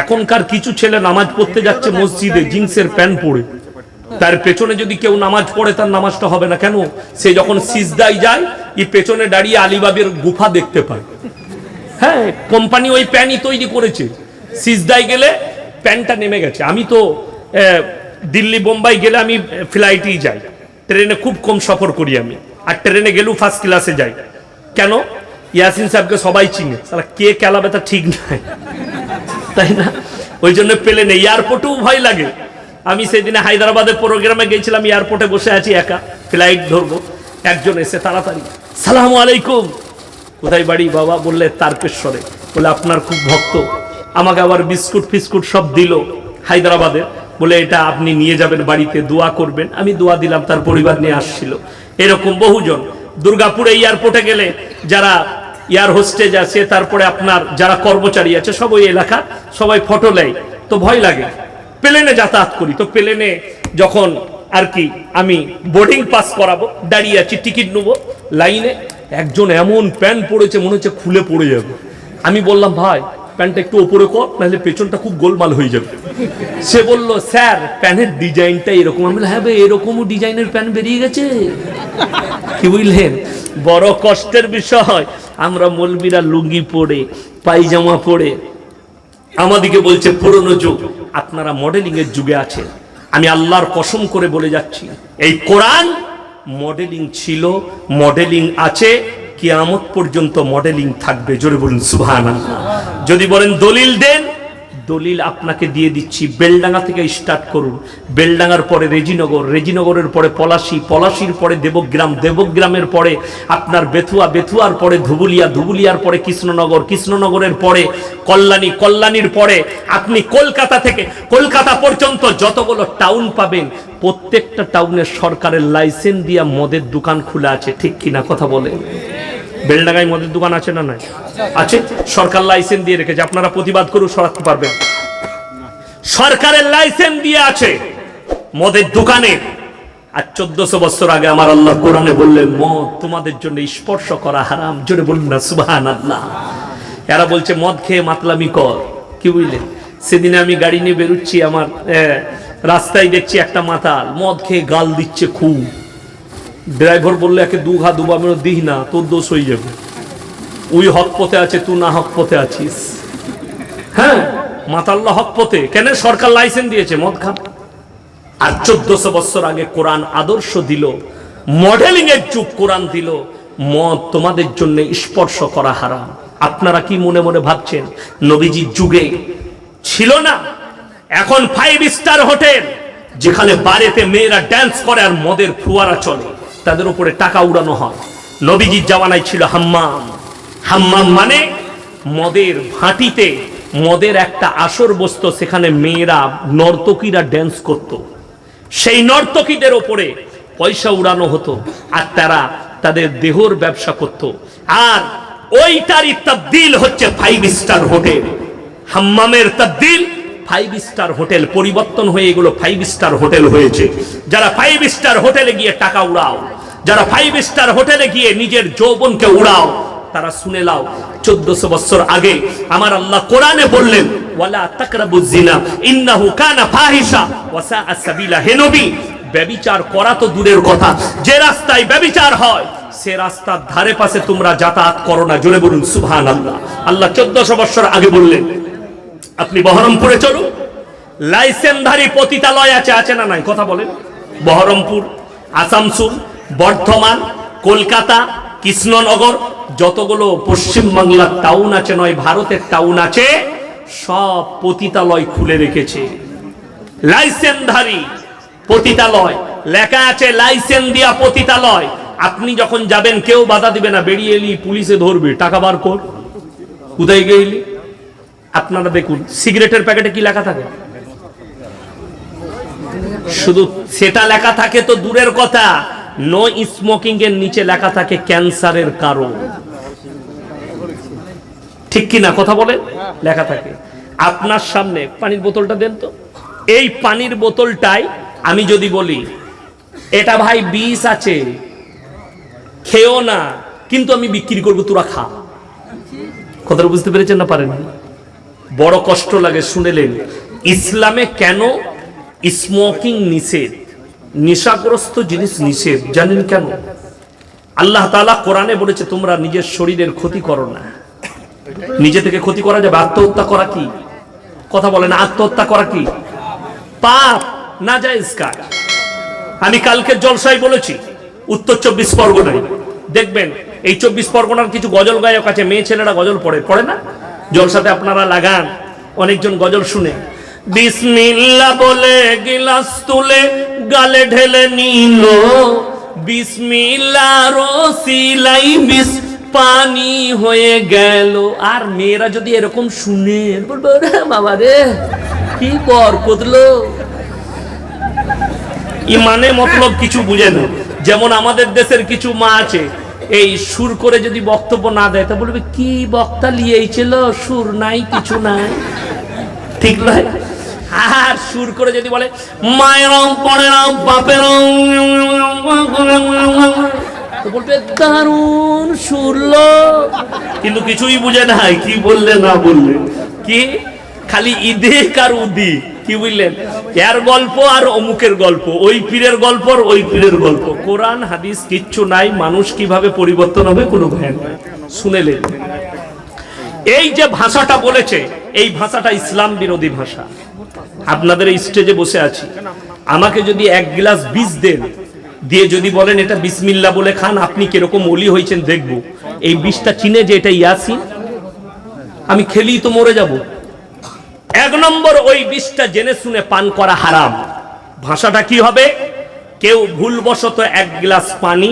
এখনকার কিছু ছেলে নামাজ পড়তে যাচ্ছে মসজিদে, জিন্সের প্যান্ট পরে। তার পেছনে যদি কেউ নামাজ পড়ে, তার নামাজটা হবে না। কেন? সে যখন সিজদাই যায় এই পেছনে দাঁড়িয়ে আলিবাবের গুফা দেখতে পায়। হ্যাঁ কোম্পানি ওই প্যানই তৈরি করেছে। সিজদাই গেলে প্যানটা নেমে গেছে। আমি তো দিল্লি, বোম্বাই গেলে আমি ফ্লাইটেই যাই। ট্রেনে খুব কম সফর করি আমি। আর ট্রেনে গেলেও ফার্স্ট ক্লাসে যাই। কেন? ইয়াসিন সাহেবকে সবাই চিনে। সারা কে কেলাবে তা ঠিক নাই। তাই না? ওই জন্য প্লেনে এয়ারপোর্টেও ভয় লাগে। আমি সেদিনে হায়দ্রাবাদের প্রোগ্রামে গেছিলাম এয়ারপোর্টে বসে আছি একা। ফ্লাইট ধরবো। একজন এসে তাড়াতাড়ি, সালাম আলাইকুম। কোথায় বাড়ি? বাবা বললে, তারকেশ্বরে। বলে, আপনার খুব ভক্ত। আমাকে আবার বিস্কুট ফিস্কুট সব দিল হায়দ্রাবাদে। বলে, এটা আপনি নিয়ে যাবেন বাড়িতে, দোয়া করবেন। আমি দোয়া দিলাম, তার পরিবার নিয়ে আসছিল। এরকম বহুজন। দুর্গাপুরে এয়ারপোর্টে গেলে যারা এয়ার হোস্টেজ আছে, তারপরে আপনার যারা কর্মচারী আছে, সব ওই এলাকা সবাই ফটো নেয়। তো ভয় লাগে। প্লেনে যাতায়াত করি। তো প্লেনে যখন আর কি আমি বোর্ডিং পাস করাবো, দাঁড়িয়ে আছি টিকিট নেব লাইনে একজন এমন প্যান্ট পরেছে মনে হচ্ছে খুলে পড়ে যাবে। আমি বললাম, ভাই, প্যান্টটা একটু ওপরে কর, নাহলে পেছনটা খুব গোলমাল হয়ে যাবে। সে বলল, স্যার প্যান্টের ডিজাইনটা এরকম। আমি হ্যাঁ ভাই, এরকমও ডিজাইনের প্যান্ট বেরিয়ে গেছে? কি বুঝলেন? বড় কষ্টের বিষয়। আমরা মলবিরা লুঙ্গি পরে, পায়জামা পরে। আমাদিকে বলছে, পুরনো যুগ, আপনারা মডেলিং এর যুগে আছেন। আমি আল্লাহর কসম করে বলে যাচ্ছি, এই কোরআন মডেলিং ছিল, মডেলিং আছে, কিয়ামত পর্যন্ত মডেলিং থাকবে। জোরে বলুন, সুবহানাল্লাহ। যদি বলেন, দলিল দেন দলিল আপনাকে দিয়ে দিচ্ছি। বেলডাঙ্গা থেকে স্টার্ট করুন। বেলডাঙ্গার পরে রেজিনগর, রেজিনগরের পরে পলাশি, পলাশির পরে দেবগ্রাম, দেবগ্রামের পরে আপনার বেথুয়া, বেথুয়ার পরে ধুবুলিয়া, ধুবুলিয়ার পরে কৃষ্ণনগর, কৃষ্ণনগরের পরে কল্যাণী, কল্যাণীর পরে আপনি কলকাতা থেকে, কলকাতা পর্যন্ত যতগুলো টাউন পাবেন, প্রত্যেকটা টাউনের সরকারের লাইসেন্স দিয়া মদের দোকান খোলা আছে। ঠিক কিনা কথা বলেন? বেলডাঙ্গায় মদের দোকান আছে না নাই? আছে? সরকার লাইসেন্স দিয়ে রেখেছে। আপনারা প্রতিবাদ করুন, সরাতে পারবেন। সরকারের লাইসেন্স দিয়ে আছে মদের দোকানে। আর চোদ্দশো বছর আগে আমার আল্লাহ কোরআনে বললেন, মদ তোমাদের জন্য স্পর্শ করা হারাম। জোরে বলুন না সুবাহান আল্লাহ এরা বলছে, মদ খেয়ে মাতলামি কর। কি বুঝলেন? সেদিনে আমি গাড়ি নিয়ে বেরোচ্ছি আমার রাস্তায় দেখছি একটা মাতাল মদ খেয়ে গাল দিচ্ছে খুব। ড্রাইভার বললে একে দু ঘা দুবা মেরো দিই না, তোর দোষ হয়ে যাবে। ওই হক পথে আছে, তুই না হক পথে আছিস। হ্যাঁ মাতাল্লাহ হক পথে। কেন সরকার লাইসেন্স দিয়েছে? মদ খা। আর চোদ্দশো বছর আগে কোরআন আদর্শ দিল মডেলিং এর যুগ কোরআন দিল, মদ তোমাদের জন্য স্পর্শ করা হারাম। আপনারা কি মনে মনে ভাবছেন নবীজির যুগে ছিল না? এখন ফাইভ স্টার হোটেল যেখানে বাড়িতে মেয়েরা ড্যান্স করে আর মদের ফুয়ারা চলে। তাদের উপরে টাকা উড়ানো হয়। নবীজির জামানায় ছিল হাম্মাম। হাম্মাম মানে মদের ভাটিতে, মদের একটা আসর বসতো, সেখানে মেয়েরা, নর্তকীরা ড্যান্স করত। সেই নর্তকীদের ওপরে পয়সা উড়ানো হতো আর তারা তাদের দেহর ব্যবসা করত। আর ওইটারই তবদিল হচ্ছে ফাইভ স্টার হোটেল হাম্মামের তবদিল ফাইভ স্টার হোটেল পরিবর্তন হয়ে এগুলো ফাইভ স্টার হোটেল হয়েছে। যারা ফাইভ স্টার হোটেলে গিয়ে টাকা উড়াও, যারা ফাইভ স্টার হোটেলে গিয়ে নিজের যৌবনকে উড়াও, তারা শুনে লাও চোদ্দশো বছর আগে আমার আল্লাহ কোরআনে বললেন, ওয়ালা তাকরাবু জিনা ইন্নাহু কানা ফাহিশা ওয়া সাআ সাবিলা হে নবী ব্যভিচার করা তো দূরের কথা, যে রাস্তায় ব্যভিচার হয়, সে রাস্তার ধারে পাশে তোমরা যাতায়াত করো না, জোরে বলুন সুবহান আল্লাহ আল্লাহ চোদ্দশো বছর আগে বললেন আপনি বহরমপুরে চলুন। লাইসেন্সধারী পতিতালয় আছে আছে না নাই? কথা বলেন। বহরমপুর, আসামসুল, বর্ধমান, কলকাতা, কৃষ্ণনগর, যতগুলো পশ্চিমবাংলার টাউন আছে, নয়, ভারতের টাউন আছে, সব পতিতালয় খুলে রেখেছে। লাইসেন্সধারী পতিতালয়, লেখা আছে লাইসেন্স দিয়া পতিতালয়। আপনি যখন যাবেন, কেউ বাধা দিবে না, বেরিয়ে এলি, পুলিশে ধরবে, টাকা বার কর। কোথায় গেলি? আপনারা দেখুন, সিগারেটের প্যাকেটে কি লেখা থাকে? শুধু সেটা লেখা থাকে তো দূরের কথা। নো স্মোকিং এর নিচে লেখা থাকে ক্যান্সারের কারণ। ঠিক কি না কথা বলে লেখা থাকে। আপনার সামনে পানির বোতলটা দেন তো। এই পানির বোতলটাই আমি যদি বলি, এটা ভাই বিষ আছে, খেও না, কিন্তু আমি বিক্রি করব, তোরা খা। কথাটা বুঝতে পেরেছেন না পারেন বড় কষ্ট লাগে শুনেলেন, ইসলামে কেন স্মোকিং নিষেধ? নেশাগ্রস্ত জিনিস নিষেধ, জানেন কেন? আল্লাহ তাআলা কোরআনে বলেছে, তোমরা নিজের শরীরের ক্ষতি করো না। নিজে থেকে ক্ষতি করা যাবে, আত্মহত্যা করা কি? কথা বলেন, আত্মহত্যা করা কি? পাপ না যায় কাজ। আমি কালকে জলসায় বলেছি, উত্তর চব্বিশ পরগনায়। দেখবেন, এই চব্বিশ পরগনার কিছু গজল গায়ক আছে, মেয়ে ছেলেরা গজল পড়ে পড়ে না? জলসাতে আপনারা লাগান, অনেকজন গজল শুনে। বিসমিল্লা বলে গিলাস তুলে গালে ঢেলে নিল। বিসমিল্লা রসিলাই বিস পানি হয়ে গেল। আর মেয়েরা যদি এরকম শুনে, বলবে, "ওরে বাবা রে, কি বর কদলো ইমানে মতলব কিছু বুঝে না। যেমন আমাদের দেশের কিছু মা আছে এই সুর করে যদি বক্তব্য না দেয়, তা বলবে, কি বক্তা লিয়েছিল? সুর নাই, কিছু নাই। ঠিক নয়? আর সুর করে যদি বলে মায়েরাও পড়েরাও বাপেরাও বলবে, দারুণ সুরলো কিন্তু কিছুই বুঝে নাই কি বললে না বললে। কি? খালি ঈদে কার উদি কি বুঝলেন? এর গল্প আর অমুকের গল্প, ওই পীরের গল্প আর ওই পীরের গল্প। কোরআন, হাদিস কিচ্ছু নাই, মানুষ কীভাবে পরিবর্তন হবে কোনো ভ্যান শুনেলেন এই যে ভাষাটা বলেছে, এই ভাষাটা ইসলাম বিরোধী ভাষা। আপনাদের এই স্টেজে বসে আছি। আমাকে যদি এক গ্লাস বীজ দেন, দিয়ে যদি বলেন এটা বিসমিল্লা বলে খান, আপনি কীরকম অলি হয়েছেন দেখব। এই বিষটা চিনে যে এটা ইয়াসিন? আমি খেলেই তো মরে যাব। এক নম্বর ওই বিষটা জেনে শুনে পান করা হারাম। ভাষাটা কি হবে? কেউ ভুলবশত এক গ্লাস পানি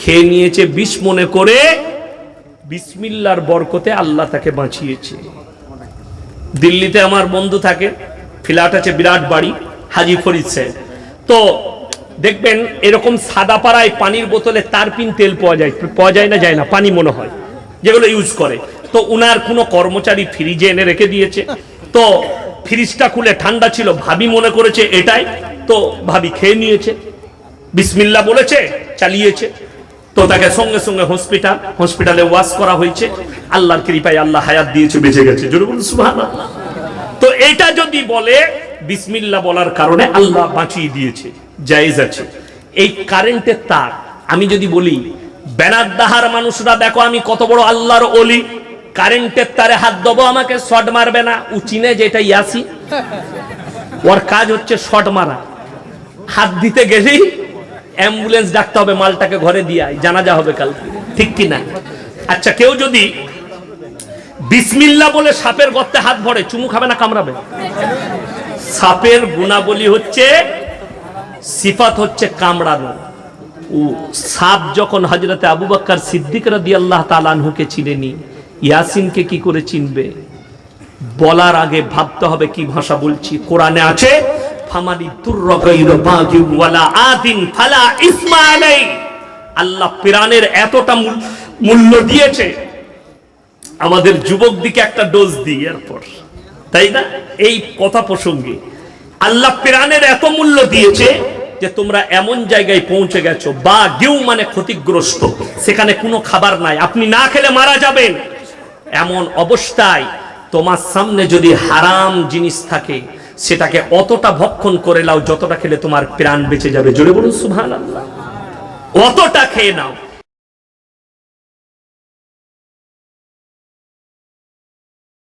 খেয়ে নিয়েছে বিষ মনে করে, বিসমিল্লার বরকতে আল্লাহ তাকে বাঁচিয়েছে। দিল্লিতে আমার বন্ধু থাকে, ফ্ল্যাট আছে, বিরাট বাড়ি, হাজি ফরিদ তো দেখবেন, এরকম সাদা পাড়ায় পানির বোতলে তারপিন তেল পাওয়া যায় পাওয়া যায় না যায় না, পানি মনে হয়, যেগুলো ইউজ করে। তো উনার কোনো কর্মচারী ফ্রিজে এনে রেখে দিয়েছে। তো ফ্রিজটা খুলে ঠান্ডা ছিল, ভাবি মনে করেছে এটাই। তো ভাবি খেয়ে নিয়েছে বিসমিল্লা বলেছে, চালিয়েছে। তো তাকে সঙ্গে সঙ্গে হসপিটাল হসপিটালে ওয়াশ করা হয়েছে। আল্লাহর কৃপায় আল্লাহ হায়াত দিয়েছে, বেঁচে গেছে। তো এটা যদি বলে বিসমিল্লা বলার কারণে আল্লাহ বাঁচিয়ে দিয়েছে, জায়েজ আছে। এই কারেন্টের তার, আমি যদি বলি ব্যানার দাহার মানুষরা, দেখো আমি কত বড় আল্লাহর অলি কারেন্টের তারে হাত দেবো, আমাকে শট মারবে না। উচিনে যেটা ইয়াসি। ওর কাজ হচ্ছে শট মারা। হাত দিতে গেলেই অ্যাম্বুলেন্স ডাকতে হবে, মালটাকে ঘরে দিয়ে জানাজা হবে কাল ঠিক কি না আচ্ছা কেউ যদি বিসমিল্লা বলে সাপের গর্তে হাত ভরে, চুমু খাবে না, কামড়াবে? সাপের গুণাবলী হচ্ছে, সিফাত হচ্ছে কামড়ানো। ও সাপ যখন হজরতে আবু বাক্কার সিদ্দিক রাদি আল্লাহ তালানহুকে চিনেনি ইয়াসিনকে কি করে চিনবে? বলার আগে ভাবতে হবে কি ভাষা বলছি। কোরআনে আছে আল্লাহ পিরানের এতটা মূল্য দিয়েছে। আমাদের যুবক দিকে একটা ডোজ দিই এরপর। তাই না? এই কথা প্রসঙ্গে। আল্লাহ প্রাণের এত মূল্য দিয়েছে যে তোমরা এমন জায়গায় পৌঁছে গেছো, বা গেউ মানে ক্ষতিগ্রস্ত। সেখানে কোনো খাবার নাই। আপনি না খেলে মারা যাবেন। এমন অবস্থায় তোমার সামনে যদি হারাম জিনিস থাকে, সেটাকে অতটা ভক্ষণ করে নাও, যতটা খেলে তোমার প্রাণ বেঁচে যাবে। জোরে বলুন সুভান আল্লাহ অতটা খেয়ে নাও।